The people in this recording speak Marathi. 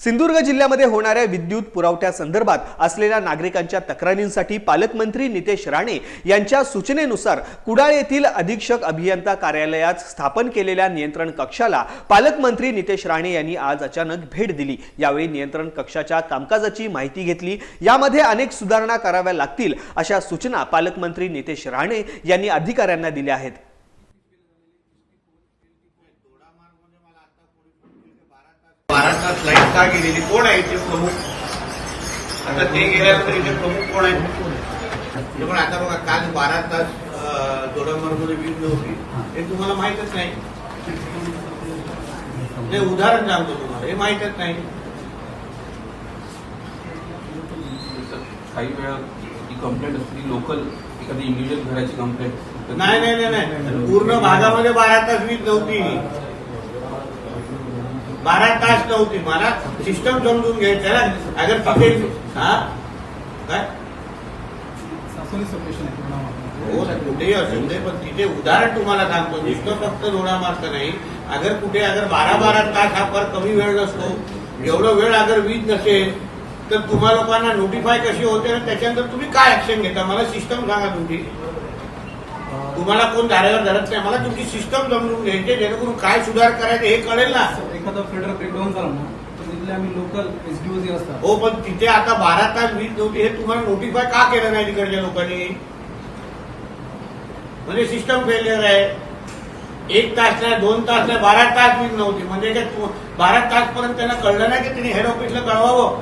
सिंधुदुर्ग जिल्ह्यामध्ये होणाऱ्या विद्युत पुरवठ्यासंदर्भात असलेल्या नागरिकांच्या तक्रारींसाठी पालकमंत्री नितेश राणे यांच्या सूचनेनुसार कुडाळ येथील अधीक्षक अभियंता कार्यालयात स्थापन केलेल्या नियंत्रण कक्षाला पालकमंत्री नितेश राणे यांनी आज अचानक भेट दिली. यावेळी नियंत्रण कक्षाच्या कामकाजाची माहिती घेतली. यामध्ये अनेक सुधारणा कराव्या लागतील अशा सूचना पालकमंत्री नितेश राणे यांनी अधिकाऱ्यांना दिल्या आहेत बारा तास लाइट का गेलेली? कोण आहे ते प्रमुख? आता ते गेल्यानंतर इथे प्रमुख कोण आहे ते पण आता बघा काल बारा तास दोडामार्गमध्ये वीज नव्हती. हे तुम्हाला माहीतच नाही. ते उदाहरण सांगतो तुम्हाला. हे माहीतच नाही. काही वेळा ती कंप्लेंट असते लोकल एखादी इंडिव्हिज्युअल घराची कंप्लेंट नाही नाही नाही नाही. पूर्ण भागामध्ये बारा तास वीज नव्हती. बारा तास नव्हती. मला सिस्टम समजून घ्यायचं ना अगर तिथे हा? काय? हो कुठेही असेल दे पण तिथे उदाहरण तुम्हाला सांगतो. नुसतं फक्त दोडा मार्क नाही. अगर कुठे अगर बारा बारा तास हा फार कमी वेळ नसतो. एवढं वेळ अगर वीज नसेल तर तुम्हा लोकांना नोटिफाय कशी होते आणि त्याच्यानंतर तुम्ही काय ऍक्शन घेता? मला सिस्टम सांगा तुमची. तुम्हाला कोण धारेवर धरत नाही. मला तुमची सिस्टम समजून घ्यायची जेणेकरून काय सुधार करायचे हे कळेल ना. एखादा फेडर ब्रेकडाऊन झाला ना तर तिथले आम्ही लोकल एसडीओ असतात. हो पण तिथे आता बारा तास वीज नव्हती हे तुम्हाला नोटिफाय का केलं नाही तिकडच्या लोकांनी? म्हणजे सिस्टम फेलियर आहे. एक तास नाही दोन तास नाही बारा तास वीज नव्हती. म्हणजे बारा तास पर्यंत त्यांना कळलं नाही की त्यांनी हेड ऑफिसला कळवावं.